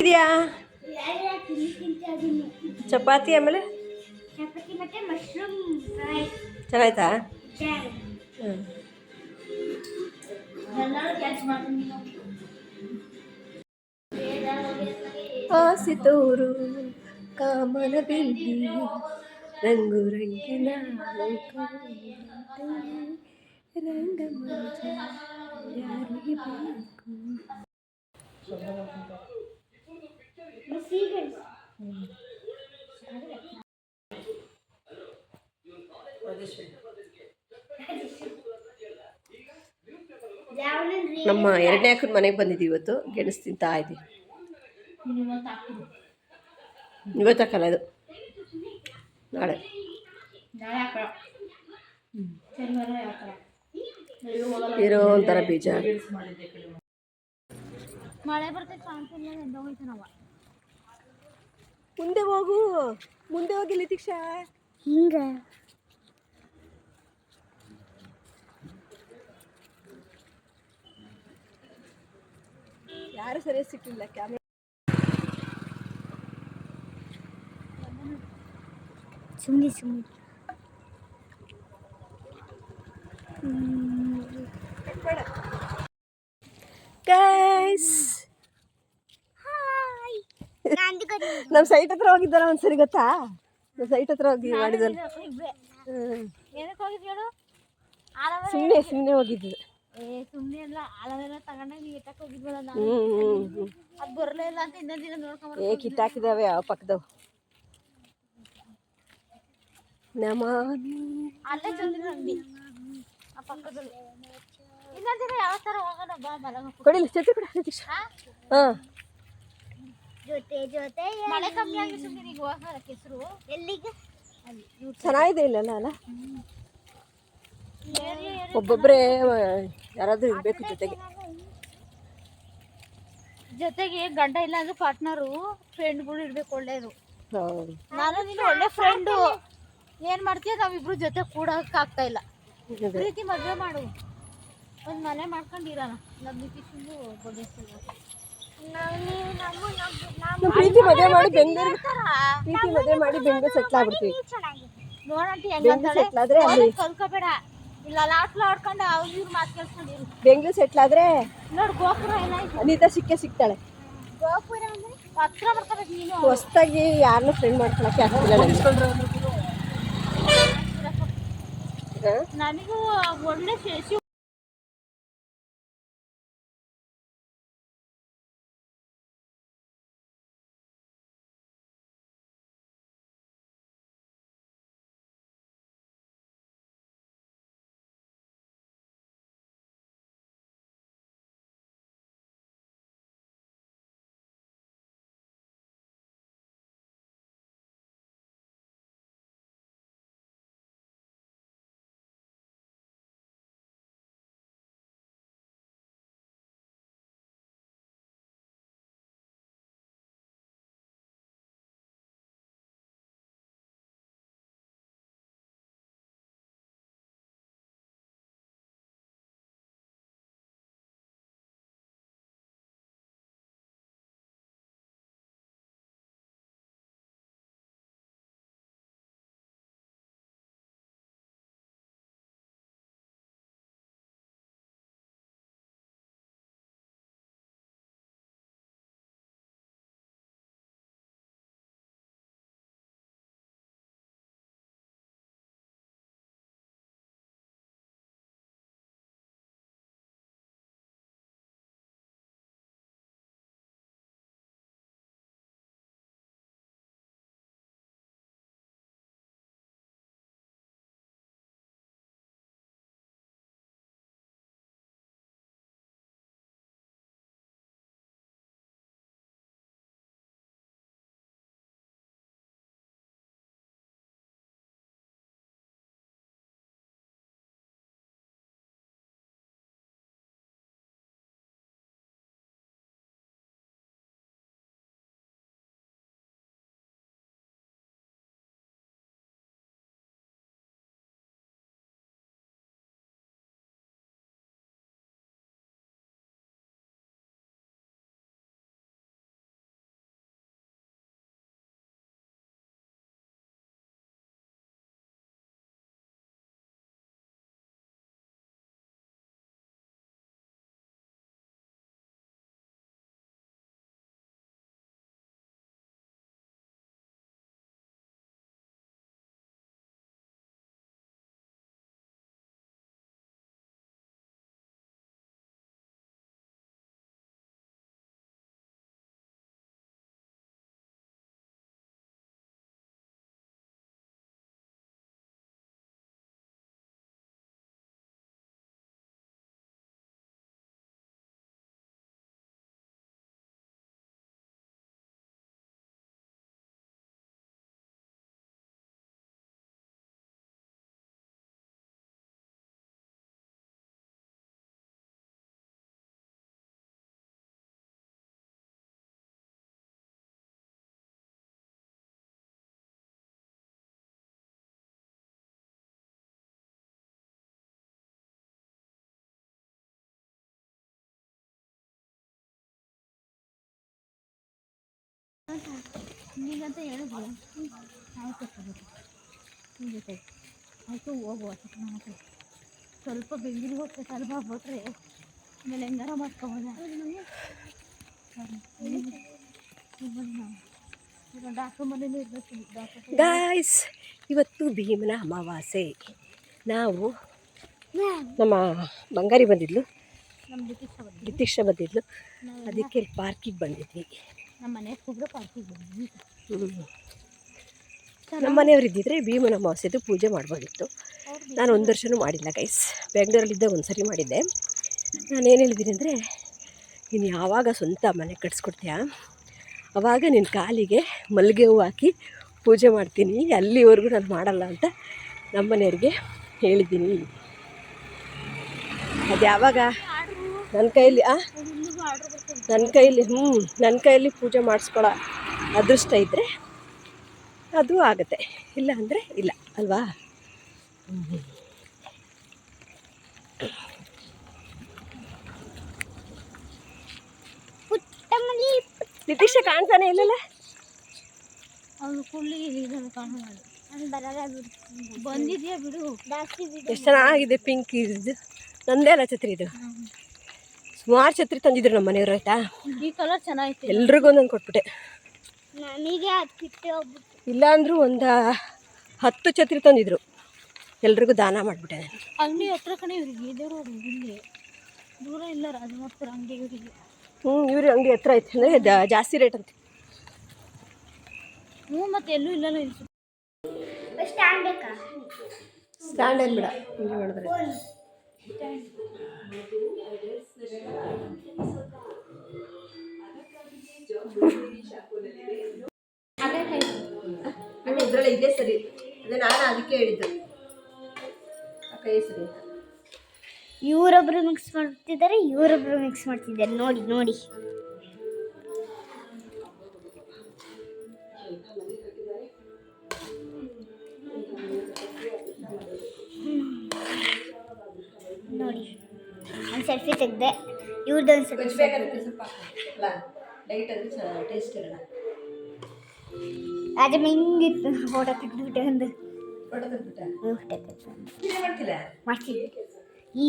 ಇದೆಯಾ ಎಲ್ಲ ತಿಂಡಿ ತಿಂತಾ ಇದೀನಿ ಚಪಾತಿ ಆಮೇಲೆ ಚಪಾತಿ ಮತ್ತೆ ಮಶ್ರೂಮ್ ಫ್ರೈ ಚೆನ್ನಾಯ್ತಾ ಚಾಯ್ ಹ್ಞೂ ಎಲ್ಲರೂ ಕೆಲಸ ಮಾಡ್ತೀನಿ ಆಸಿತೋರು ಕಾಮನ ಬಿಲ್ಲಿ ರಂಗು ರಂಗಿನ ರಂಗಮಂಚ ಯಾರಿಗೆ ಬೇಕು ನಮ್ಮ ಎರಡನೇ ಅಕ್ಕನ ಮನೆಗೆ ಬಂದಿದ್ದೀವಿ ಇವತ್ತು. ಗೆಣಸು ತಿಂತಾ ಇದ್ದೀವಿ ಇವತ್ತು ಹಾಕಲ್ಲ ಇದು ನಾಳೆ. ಇರೋ ಒಂಥರ ಬೀಜ. ಮಳೆ ಬರ್ತೈತೆ ಮುಂದೆ ಹೋಗು. ಮುಂದೆ ಹೋಗಿ ಲಿತೀಕ್ಷಾ. ಹಿಂಗ. ಯಾರು ಸರಿಯಾಗಿ ಸಿಕ್ಕಿಲ್ಲ ಕ್ಯಾಮ್ರಾ ಸುಮ್ಮನೆ ಸುಮ್ಮನೆ ಗೈಸ್ ನಮ್ಮ ಸೈಟ್ ಹತ್ರ ಹೋಗಿದ್ದಾರ ಒಂದ್ಸರಿ ಗೊತ್ತಾ? ನಮ್ಮ ಸೈಟ್ ಹತ್ರ ಹೋಗಿ ಹೇಳು? ಸುಮ್ಮನೆ ಸುಮ್ಮನೆ ಹೋಗಿದ್ದು. ಸುಮ್ಮನೆ ಎಲ್ಲ ಆಳವೆಲ್ಲ ತಗೊಂಡಾಗ ಇಟ್ಟಕ್ಕೆ ಹೋಗಿದ್ವಲ್ಲ ಅದು ಬರಲೇ ಇಲ್ಲ ಅಂತ ಇನ್ನೊಂದು ದಿನ ನೋಡ್ಕೊಂಡು ಏ ಕಿತ್ತಾಕಿದಾವೆ ಯಾವ ಪಕ್ಕದವು? ನಮ ಅಲ್ಲೇ ಚಂದ್ರ ಅಂಗಡಿ. ಆ ಪಕ್ಕದಲ್ಲಿ. ಇನ್ನೊಂದು ದಿನ ಯಾವ ಥರ ಹೋಗೋಣ ಬಾ ಮಲಗ ಕೊಡಿಲ್ಲ ಚಟ್ನಿ ಕೊಡ ಹಾಂ. ಜೊತೆ ಜೊತೆ ಮಳೆ ಕಮ್ಮಿ ಆಗಿ ಸುಮ್ಮನೆ ಈಗ ಹೋಗೋಣ ಕೆಸರು ಎಲ್ಲಿಗೆ? ಚೆನ್ನಾಗಿದೆ ಇಲ್ಲಲ್ಲ ಅಲ್ಲ ಒಬ್ಬೊಬ್ಬರೇ ಯಾರಾದರೂ ಇರಬೇಕು ಜೊತೆಗೆ. ಜೊತೆಗೆ ಗಂಡ ಇಲ್ಲ ಅಂದ್ರೆ ಪಾರ್ಟ್ನರು ಫ್ರೆಂಡ್ಗಳು ಇರ್ಬೇಕು ಒಳ್ಳೇದು. ನಾನು ನೀನು ಒಳ್ಳೆ ಫ್ರೆಂಡು ಏನ್ ಮಾಡ್ತೀಯ ನಾವಿಬ್ರು ಜೊತೆ ಕೂಡಕ್ ಆಗ್ತಾ ಇಲ್ಲ. ಪ್ರೀತಿ ಮದ್ವೆ ಮಾಡು. ಒಂದ್ ಮನೆ ಮಾಡ್ಕೊಂಡಿರೋಣ. ನಮ್ ನಿತೀಶಂದು ಬಗೆಸ್ತೀವಿ ಪ್ರೀತಿ ಮದುವೆ ಮಾಡಿ ಬೆಂಗಳೂರು ಪ್ರೀತಿ ಮದುವೆ ಮಾಡಿ ಬೆಂಗಳೂರು ಸೆಟ್ಲ್ ಆಗ್ಬಿಡ್ತೀವಿ. ಬೆಂಗಳೂರು ಸೆಟ್ಲ್ ಆದ್ರೆ ಅಲ್ಲಿ ಕಲ್ಕೋಬೇಡ. ಇಲ್ಲ ಲಾಟ್ಲ ಆಡ್ಕೊಂಡು ಅವ್ರು ಇವ್ರು ಮಾತು ಕೇಳ್ಕೊಂಡಿರು ಬೆಂಗಳೂರು ಸೆಟ್ಲ್ ಆದ್ರೆ ನೋಡು ಗೋಪುರ ಏನಾಯ್ತು ಅನಿತಾ ಸಿಕ್ಕೇ ಸಿಗ್ತಾಳೆ. ಗೋಪುರ ಅಂದ್ರೆ ಹತ್ರ ಬರ್ಕೋಬೇಕು ನೀನು. ಹೊಸ್ದಾಗಿ ಯಾರನ್ನೂ ಫ್ರೆಂಡ್ ಮಾಡ್ಕೊಳಕ್ಕೆ ಆಗ್ತಿಲ್ಲ ನನಗೆ ಒಳ್ಳೆ ಶೇಷಿ ನಿಂಗಂತ ಹೇಳಿದ್ರು ನಾವು ತಗೋಬೇಕು ನಿಮ್ಮ ಜೊತೆ ಆಯಿತು ಹೋಗುವ ಮಾತು ಸ್ವಲ್ಪ ಬೆಂಗಳೂರಿಗೆ ಹೋಗ್ತದೆ ಸ್ವಲ್ಪ ಬಿಟ್ರೆ ಆಮೇಲೆ ಹೆಂಗಾರ ಮಾಡ್ಕೊಬೋದ? ಡಾಕ್ಟ್ರ್ ಮನೇಲಿ ಇರ್ಬೇಕು ಗಾಯ್ಸ್ ಇವತ್ತು ಭೀಮನ ಅಮಾವಾಸ್ಯೆ. ನಾವು ನಮ್ಮ ಬಂಗಾರಿ ಬಂದಿದ್ಲು. ನಮ್ಮ ರಿತೀಕ್ಷ ಬಂದಿದ್ಲು. ಅದಕ್ಕೆ ಪಾರ್ಕಿಗೆ ಬಂದಿದ್ವಿ. ನಮ್ಮ ಮನೆ ನಮ್ಮ ಮನೆಯವ್ರು ಇದ್ದಿದ್ರೆ ಭೀಮನ ಅಮಾವಾಸ್ಯೆದು ಪೂಜೆ ಮಾಡ್ಬೋದಿತ್ತು. ನಾನು ಒಂದು ವರ್ಷನೂ ಮಾಡಿಲ್ಲ ಗೈಸ್ ಬೆಂಗಳೂರಲ್ಲಿದ್ದಾಗ ಒಂದು ಸರಿ ಮಾಡಿದ್ದೆ. ನಾನು ಏನು ಹೇಳಿದ್ದೀನಿ ಅಂದರೆ ನೀನು ಯಾವಾಗ ಸ್ವಂತ ಮನೆ ಕಟ್ಸ್ಕೊಡ್ತೀಯ? ಆವಾಗ ನಿನ್ನ ಕಾಲಿಗೆ ಮಲ್ಲಿಗೆ ಹೂ ಹಾಕಿ ಪೂಜೆ ಮಾಡ್ತೀನಿ. ಅಲ್ಲಿವರೆಗೂ ನಾನು ಮಾಡಲ್ಲ ಅಂತ ನಮ್ಮ ಮನೆಯವ್ರಿಗೆ ಹೇಳಿದ್ದೀನಿ. ಅದು ಯಾವಾಗ ನನ್ನ ಕೈಲಿ ನನ್ನ ಕೈಲಿ ಹ್ಞೂ ನನ್ನ ಕೈಯಲ್ಲಿ ಪೂಜೆ ಮಾಡಿಸ್ಕೊಳ್ಳೋ ಅದೃಷ್ಟ ಇದ್ದರೆ ಅದು ಆಗುತ್ತೆ. ಇಲ್ಲ ಅಂದರೆ ಇಲ್ಲ ಅಲ್ವಾ? ನಿತೀಶ ಕಾಣ್ತಾನೆ ಇಲ್ಲಲ್ಲ? ಎಷ್ಟು ಚೆನ್ನಾಗಿದೆ ಪಿಂಕ್ ಇದು. ನಂದೇ ಅಲ್ಲ ಇದು. ಸುಮಾರು ಛತ್ರಿ ತಂದಿದ್ರು ನಮ್ಮ ಮನೆಯವ್ರು ಆಯ್ತಾ? ಈ ಕಲರ್ ಚೆನ್ನಾಗಿತ್ತು. ಎಲ್ರಿಗೂ ಒಂದೊಂದು ಕೊಟ್ಬಿಟ್ಟೆ. ನನಗೆ ಅದು ಕಿತ್ತೆ ಹೋಗ್ಬಿಟ್ಟು ಇಲ್ಲ ಅಂದರೂ ಒಂದು ಹತ್ತು ಛತ್ರಿ ತಂದಿದ್ರು. ಎಲ್ರಿಗೂ ದಾನ ಮಾಡಿಬಿಟ್ಟೆ ನಾನು. ಅಂಗಡಿ ಹತ್ರ ಕಡೆ ಇವ್ರಿಗೆ ಇದೇ ಇಲ್ಲಿ. ದೂರ ಇಲ್ಲ ರಾಜಮಾಪುರ ಅಂಗಡಿ ಇವರಿಗೆ. ಹ್ಞೂ ಇವ್ರ ಅಂಗಡಿ ಹತ್ರ ಐತೆ ಅಂದರೆ ಜಾಸ್ತಿ ರೇಟ್ ಅಂತ. ಹ್ಞೂ ಮತ್ತೆ ಎಲ್ಲೂ ಇಲ್ಲ. ಇಲ್ಲಿ ಸ್ಟ್ಯಾಂಡ್ ಬೇಕಾ? ಸ್ಟ್ಯಾಂಡ್ ಏನು ಬಿಡ ಹಿಂಗೆ ಮಾಡಿದ್ರೆ. ಇದರಲ್ಲಿ ಇದೆ ಸರಿ. ಅದೇ ನಾನು ಅದಕ್ಕೆ ಹೇಳಿದ್ದು. ಕೈ ಸರಿ. ಇವರೊಬ್ರು ಮಿಕ್ಸ್ ಮಾಡ್ತಿದ್ದಾರೆ, ಇವರೊಬ್ರು ಮಿಕ್ಸ್ ಮಾಡ್ತಿದ್ದಾರೆ. ನೋಡಿ ನೋಡಿ. ನೋಡಿ. ಒಂದು ಸೆಲ್ಫಿ ತೆಗ್ದೆ. ಇವ್ರದ್ದೊಂದು ಸೆಲ್ಫಿ ಅದೇ ಹಿಂಗಿತ್ತು ಫೋಟೋ ತೆಗೆದುಬಿಟ್ಟೆ ಒಂದು. ಮಾಡ್ತೀನಿ ಈ